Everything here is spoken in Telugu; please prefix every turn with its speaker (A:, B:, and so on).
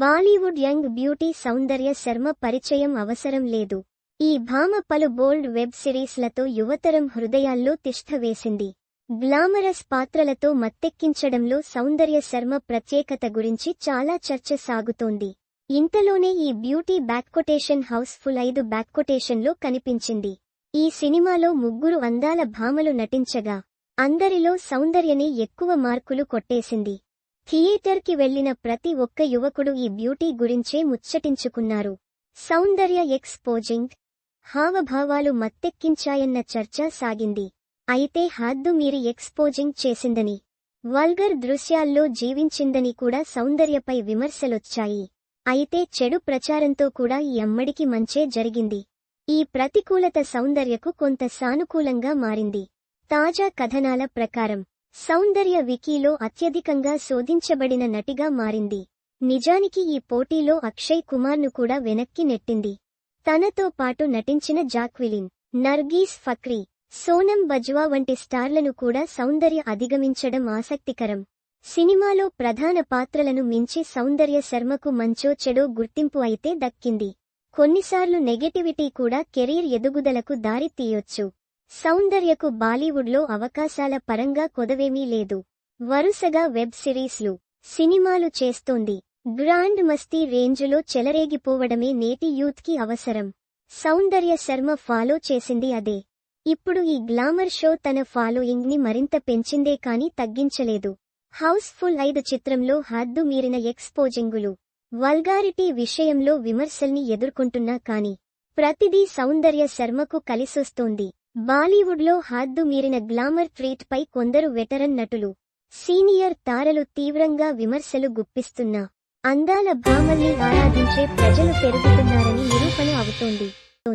A: Bollywood young beauty Soundarya Sharma పరిచయం అవసరం లేదు. ఈ భామ పలు బోల్డ్ వెబ్ సిరీస్లతో యువతరం హృదయాల్లో తిష్టవేసింది గ్లామరస్ పాత్రలతో మత్తెక్కించడంలో సౌందర్య శర్మ ప్రత్యేకత గురించి చాలా చర్చ సాగుతోంది. ఇంతలోనే ఈ బ్యూటీ బ్యాక్కొటేషన్ హౌస్ఫుల్ ఐదు బ్యాక్కొటేషన్లో కనిపించింది. ఈ సినిమాలో ముగ్గురు అందాల భామలు నటించగా అందరిలో సౌందర్యనే ఎక్కువ మార్కులు కొట్టేసింది. థియేటర్కి వెళ్ళిన ప్రతి ఒక్క యువకుడు ఈ బ్యూటీ గురించే ముచ్చటించుకున్నారు. సౌందర్య ఎక్స్పోజింగ్. హావభావాలు మత్తెక్కించాయన్న చర్చ సాగింది. అయితే హద్దుమీరి ఎక్స్పోజింగ్ చేసిందని వల్గర్ దృశ్యాల్లో జీవించిందని కూడా సౌందర్యపై విమర్శలొచ్చాయి. అయితే చెడు ప్రచారంతో కూడా ఈ అమ్మడికి మంచే జరిగింది. ఈ ప్రతికూలత సౌందర్యకు కొంత సానుకూలంగా మారింది. తాజా కథనాల ప్రకారం సౌందర్య వికీలో అత్యధికంగా శోధించబడిన నటిగా మారింది. నిజానికి ఈ పోటీలో అక్షయ్ కుమార్ను కూడా వెనక్కి నెట్టింది. తనతో పాటు నటించిన జాక్విలిన్ నర్గీస్ ఫక్రీ సోనం బజ్వా వంటి స్టార్లను కూడా సౌందర్య అధిగమించడం ఆసక్తికరం. సినిమాలో ప్రధాన పాత్రలను మించి సౌందర్య శర్మకు మంచో చెడో గుర్తింపు అయితే దక్కింది. కొన్నిసార్లు నెగటివిటీ కూడా కెరీర్ ఎదుగుదలకు దారి తీయొచ్చు. సౌందర్యకు బాలీవుడ్లో అవకాశాల పరంగా కొదవేమీ లేదు. వరుసగా వెబ్ సిరీస్లు సినిమాలు చేస్తోంది. గ్రాండ్ మస్తీ రేంజులో చెలరేగిపోవడమే నేటి యూత్కి అవసరం. సౌందర్య శర్మ ఫాలో చేసింది అదే. ఇప్పుడు ఈ గ్లామర్ షో తన ఫాలోయింగ్ని మరింత పెంచిందే కాని తగ్గించలేదు. హౌస్ఫుల్ ఐదు చిత్రంలో హద్దు మీరిన ఎక్స్పోజింగులు. వల్గారిటీ విషయంలో విమర్శల్ని ఎదుర్కొంటున్నా కాని ప్రతిదీ సౌందర్య శర్మకు కలిసొస్తోంది. బాలీవుడ్లో హాద్దు మీరిన గ్లామర్ ట్రీట్ పై కొందరు వెటరన్ నటులు సీనియర్ తారలు తీవ్రంగా విమర్శలు గుప్పిస్తున్నా అందాల భామల్ని ఆరాధించే ప్రజలు పెరుగుతున్నారని నిరూపణ అవుతోంది.